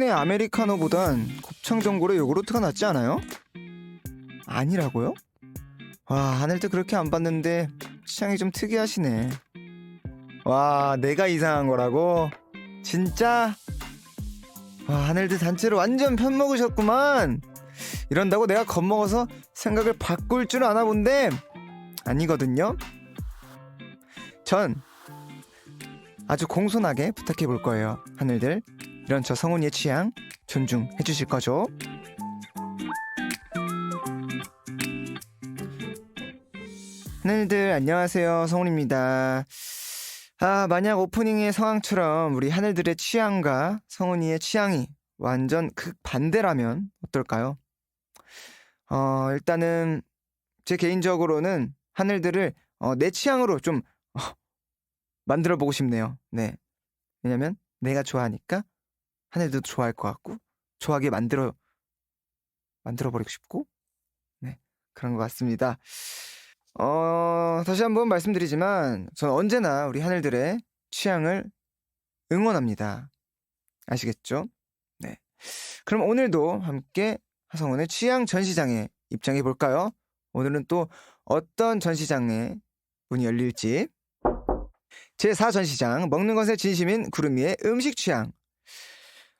치킨의 아메리카노보단 곱창 전골의 요구르트가 낫지 않아요? 아니라고요? 와 하늘도 그렇게 안 봤는데 취향이 좀 특이하시네. 와 내가 이상한 거라고? 진짜? 와 하늘도 단체로 완전 편먹으셨구만. 이런다고 내가 겁먹어서 생각을 바꿀 줄 아나 본데 아니거든요. 전 아주 공손하게 부탁해 볼 거예요. 하늘들 이런 저 성훈이의 취향 존중해 주실 거죠? 하늘들 안녕하세요. 성훈입니다. 아, 만약 오프닝의 상황처럼 우리 하늘들의 취향과 성훈이의 취향이 완전 극반대라면 어떨까요? 어, 일단은 제 개인적으로는 하늘들을 어, 내 취향으로 좀 어, 만들어 보고 싶네요. 네. 왜냐면 내가 좋아하니까 하늘들도 좋아할 것 같고 좋아하게 만들어 만들어 버리고 싶고 네. 그런 것 같습니다. 어, 다시 한번 말씀드리지만 저는 언제나 우리 하늘들의 취향을 응원합니다. 아시겠죠? 네. 그럼 오늘도 함께 하성운의 취향 전시장에 입장해 볼까요? 오늘은 또 어떤 전시장에 문이 열릴지. 제4 전시장 먹는 것에 진심인 구름이의 음식 취향.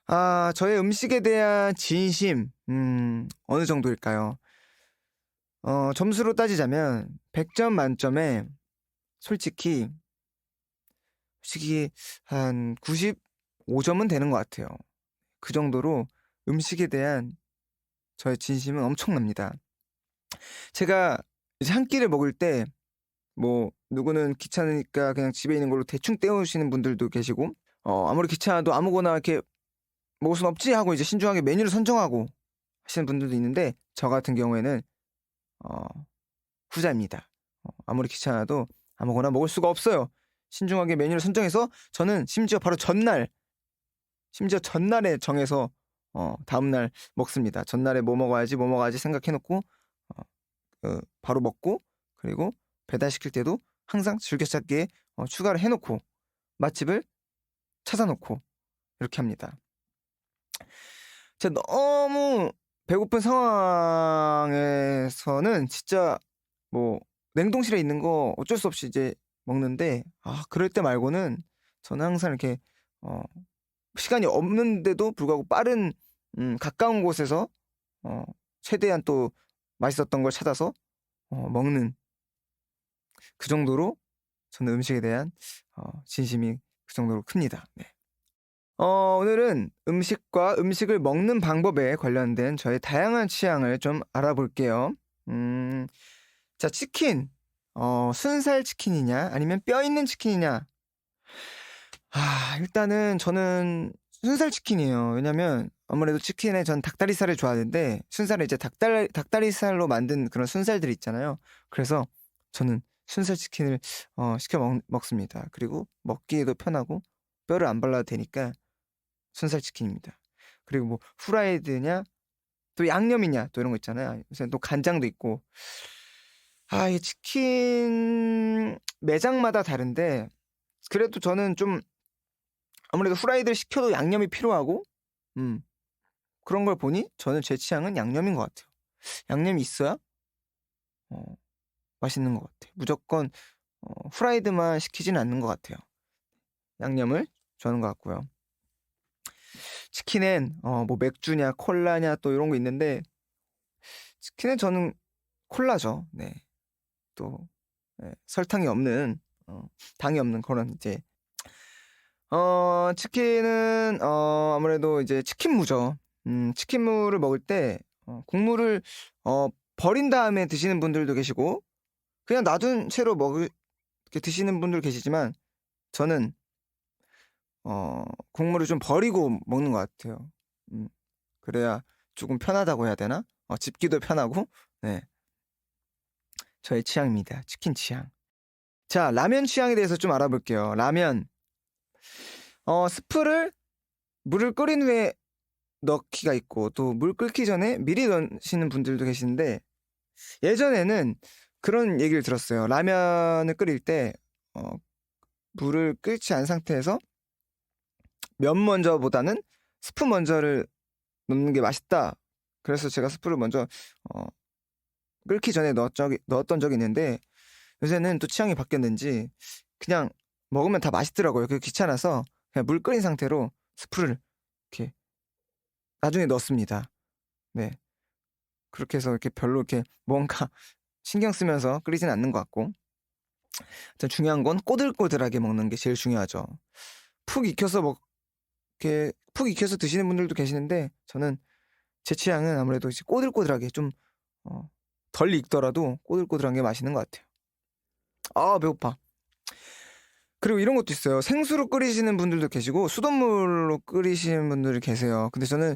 아, 저의 음식에 대한 진심, 음, 어느 정도일까요? 어, 점수로 따지자면 100점 만점에 솔직히 솔직히 한 95점은 되는 것 같아요. 그 정도로 음식에 대한 저의 진심은 엄청납니다. 제가 이제 한 끼를 먹을 때 뭐 누구는 귀찮으니까 그냥 집에 있는 걸로 대충 때우시는 분들도 계시고 어 아무리 귀찮아도 아무거나 이렇게 먹을 순 없지 하고 이제 신중하게 메뉴를 선정하고 하시는 분들도 있는데 저 같은 경우에는 어 후자입니다. 어, 아무리 귀찮아도 아무거나 먹을 수가 없어요. 신중하게 메뉴를 선정해서 저는 심지어 바로 전날 심지어 전날에 정해서 어 다음날 먹습니다. 전날에 뭐 먹어야지 뭐 먹어야지 생각해놓고 어, 그 바로 먹고 그리고 배달시킬 때도 항상 즐겨찾기에 어, 추가를 해놓고 맛집을 찾아놓고 이렇게 합니다. 제가 너무 배고픈 상황에서는 진짜 뭐 냉동실에 있는 거 어쩔 수 없이 이제 먹는데 아 그럴 때 말고는 저는 항상 이렇게 어 시간이 없는데도 불구하고 빠른 음 가까운 곳에서 어 최대한 또 맛있었던 걸 찾아서 어 먹는 그 정도로 저는 음식에 대한 어 진심이 그 정도로 큽니다. 네. 어 오늘은 음식과 음식을 먹는 방법에 관련된 저의 다양한 취향을 좀 알아볼게요. 음. 자, 치킨. 어 순살 치킨이냐 아니면 뼈 있는 치킨이냐? 아, 일단은 저는 순살 치킨이에요. 왜냐면 아무래도 치킨에 전 닭다리살을 좋아하는데 순살을 이제 닭달 닭다리살로 만든 그런 순살들 있잖아요. 그래서 저는 순살 치킨을 어 시켜 먹 먹습니다. 그리고 먹기에도 편하고 뼈를 안 발라도 되니까 순살 치킨입니다. 그리고 뭐 후라이드냐 또 양념이냐 또 이런 거 있잖아요. 요새 또 간장도 있고. 아, 이 치킨 매장마다 다른데 그래도 저는 좀 아무래도 후라이드를 시켜도 양념이 필요하고 음. 그런 걸 보니 저는 제 취향은 양념인 것 같아요. 양념이 있어야 어 맛있는 것 같아요. 무조건 어 후라이드만 시키지는 않는 것 같아요. 양념을 좋아하는 것 같고요. 치킨엔 어 뭐 맥주냐 콜라냐 또 이런 거 있는데 치킨은 저는 콜라죠. 네. 또예 설탕이 없는 어 당이 없는 그런 이제 어 치킨은 어 아무래도 이제 치킨무죠. 음 치킨무를 먹을 때 어 국물을 어 버린 다음에 드시는 분들도 계시고 그냥 놔둔 채로 먹을 이렇게 드시는 분들 계시지만 저는 어 국물을 좀 버리고 먹는 것 같아요. 음. 그래야 조금 편하다고 해야 되나? 어 집기도 편하고 네. 저의 취향입니다. 치킨 취향. 자, 라면 취향에 대해서 좀 알아볼게요. 라면. 어 스프를 물을 끓인 후에 넣기가 있고 또 물 끓기 전에 미리 넣으시는 분들도 계시는데 예전에는 그런 얘기를 들었어요. 라면을 끓일 때 어 물을 끓지 않은 상태에서 면 먼저보다는 스프 먼저를 넣는 게 맛있다. 그래서 제가 스프를 먼저 어, 끓기 전에 넣었 적이, 넣었던 적이 있는데 요새는 또 취향이 바뀌었는지 그냥 먹으면 다 맛있더라고요. 그 귀찮아서 그냥 물 끓인 상태로 스프를 이렇게 나중에 넣습니다. 네. 그렇게 해서 이렇게 별로 이렇게 뭔가 신경 쓰면서 끓이진 않는 것 같고. 중요한 건 꼬들꼬들하게 먹는 게 제일 중요하죠. 푹 익혀서 먹, 이렇게 푹 익혀서 드시는 분들도 계시는데 저는 제 취향은 아무래도 이제 꼬들꼬들하게 좀, 어, 덜 익더라도 꼬들꼬들한 게 맛있는 것 같아요. 아, 배고파. 그리고 이런 것도 있어요. 생수로 끓이시는 분들도 계시고 수돗물로 끓이시는 분들이 계세요. 근데 저는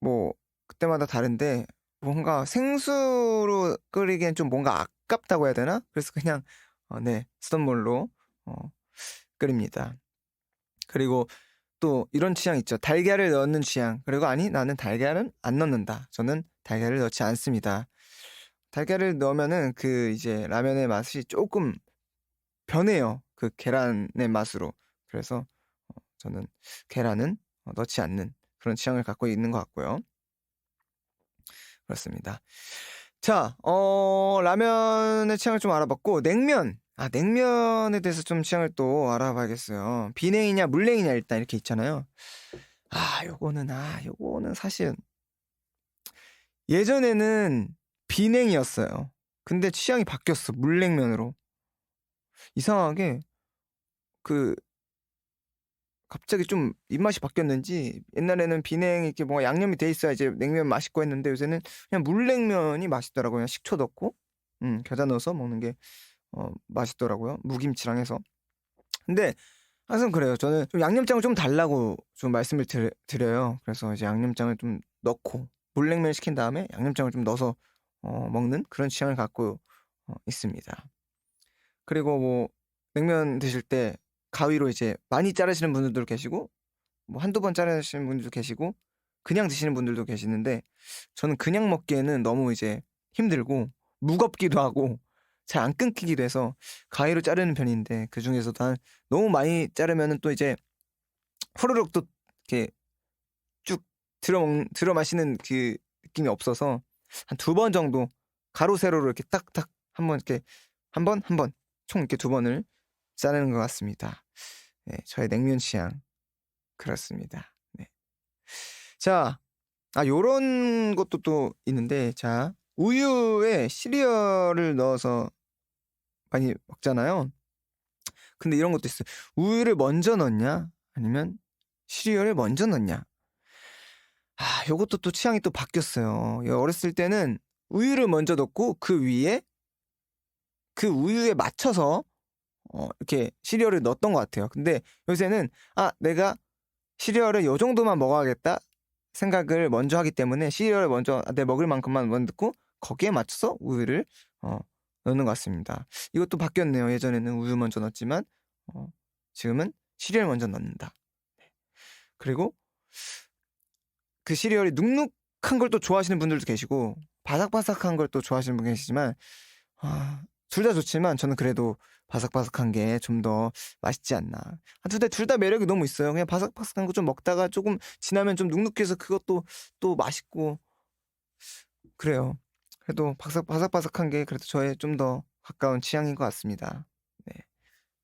뭐 그때마다 다른데 뭔가 생수로 끓이기엔 좀 뭔가 아깝다고 해야 되나? 그래서 그냥 어, 네 수돗물로 어, 끓입니다. 그리고 또 이런 취향 있죠. 달걀을 넣는 취향. 그리고 아니 나는 달걀은 안 넣는다. 저는 달걀을 넣지 않습니다. 달걀을 넣으면은 그 이제 라면의 맛이 조금 변해요. 그 계란의 맛으로. 그래서 어, 저는 계란은 어, 넣지 않는 그런 취향을 갖고 있는 것 같고요. 그렇습니다. 자, 어, 라면의 취향을 좀 알아봤고, 냉면. 아, 냉면에 대해서 좀 취향을 또 알아봐야겠어요. 비냉이냐, 물냉이냐, 일단 이렇게 있잖아요. 아, 요거는, 아, 요거는 사실, 예전에는 비냉이었어요. 근데 취향이 바뀌었어. 물냉면으로. 이상하게, 그, 갑자기 좀 입맛이 바뀌었는지 옛날에는 비냉 이렇게 뭔가 양념이 돼 있어야 이제 냉면 맛있고 했는데 요새는 그냥 물냉면이 맛있더라고요. 그냥 식초 넣고 음, 겨자 넣어서 먹는 게 어, 맛있더라고요. 무김치랑 해서. 근데 항상 그래요. 저는 좀 양념장을 좀 달라고 좀 말씀을 드, 드려요. 그래서 이제 양념장을 좀 넣고 물냉면 시킨 다음에 양념장을 좀 넣어서 어, 먹는 그런 취향을 갖고 어, 있습니다. 그리고 뭐 냉면 드실 때 가위로 이제 많이 자르시는 분들도 계시고 뭐 한두 번 자르시는 분들도 계시고 그냥 드시는 분들도 계시는데 저는 그냥 먹기에는 너무 이제 힘들고 무겁기도 하고 잘 안 끊기기도 해서 가위로 자르는 편인데 그 중에서도 한 너무 많이 자르면은 또 이제 후루룩 또 이렇게 쭉 들어 먹 들어 마시는 그 느낌이 없어서 한 두 번 정도 가로 세로로 이렇게 딱딱 한번 이렇게 한 번 한 번 총 이렇게 두 번을 자르는 것 같습니다. 네, 저의 냉면 취향 그렇습니다. 네. 자, 아 요런 것도 또 있는데 자 우유에 시리얼을 넣어서 많이 먹잖아요. 근데 이런 것도 있어요. 우유를 먼저 넣냐 아니면 시리얼을 먼저 넣냐. 아, 요것도 또 취향이 또 바뀌었어요. 어렸을 때는 우유를 먼저 넣고 그 위에 그 우유에 맞춰서 어, 이렇게 시리얼을 넣었던 것 같아요. 근데 요새는 아 내가 시리얼을 요 정도만 먹어야겠다 생각을 먼저 하기 때문에 시리얼을 먼저 내 먹을 만큼만 먼저 넣고 거기에 맞춰서 우유를 어, 넣는 것 같습니다. 이것도 바뀌었네요. 예전에는 우유 먼저 넣었지만 어, 지금은 시리얼 먼저 넣는다. 네. 그리고 그 시리얼이 눅눅한 걸 또 좋아하시는 분들도 계시고 바삭바삭한 걸 또 좋아하시는 분 계시지만 아, 둘 다 좋지만 저는 그래도 바삭바삭한 게 좀 더 맛있지 않나. 근데 둘다 매력이 너무 있어요. 그냥 바삭바삭한 거 좀 먹다가 조금 지나면 좀 눅눅해서 그것도 또 맛있고 그래요. 그래도 바삭, 바삭바삭한 게 그래도 저의 좀 더 가까운 취향인 것 같습니다. 네.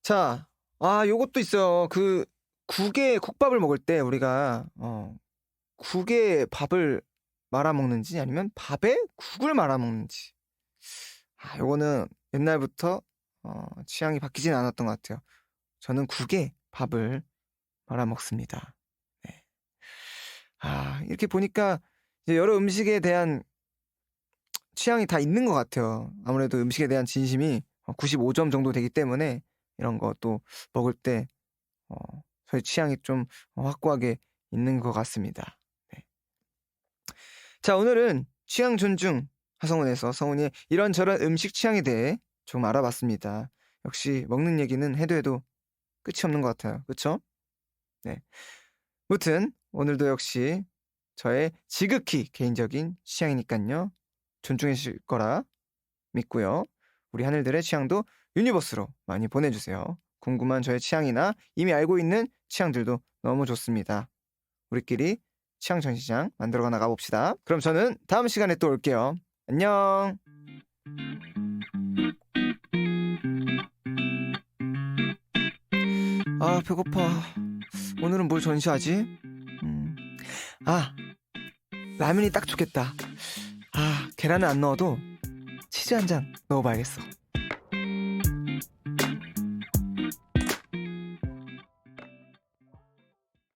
자, 아, 요것도 있어요. 그 국에 국밥을 먹을 때 우리가 어, 국에 밥을 말아 먹는지 아니면 밥에 국을 말아 먹는지. 아, 요거는 옛날부터 어, 취향이 바뀌진 않았던 것 같아요. 저는 국에 밥을 말아 먹습니다. 네. 아, 이렇게 보니까 여러 음식에 대한 취향이 다 있는 것 같아요. 아무래도 음식에 대한 진심이 95점 정도 되기 때문에 이런 것도 먹을 때 어, 저희 취향이 좀 확고하게 있는 것 같습니다. 네. 자, 오늘은 취향 존중 하성운에서 성운이의 이런저런 음식 취향에 대해 좀 알아봤습니다. 역시 먹는 얘기는 해도 해도 끝이 없는 것 같아요. 그쵸? 네. 무튼 오늘도 역시 저의 지극히 개인적인 취향이니까요. 존중해 주실 거라 믿고요. 우리 하늘들의 취향도 유니버스로 많이 보내주세요. 궁금한 저의 취향이나 이미 알고 있는 취향들도 너무 좋습니다. 우리끼리 취향 전시장 만들어가 나가 봅시다. 그럼 저는 다음 시간에 또 올게요. 안녕. 아 배고파. 오늘은 뭘 전시하지? 음. 아 라면이 딱 좋겠다. 아 계란을 안 넣어도 치즈 한 장 넣어봐야겠어.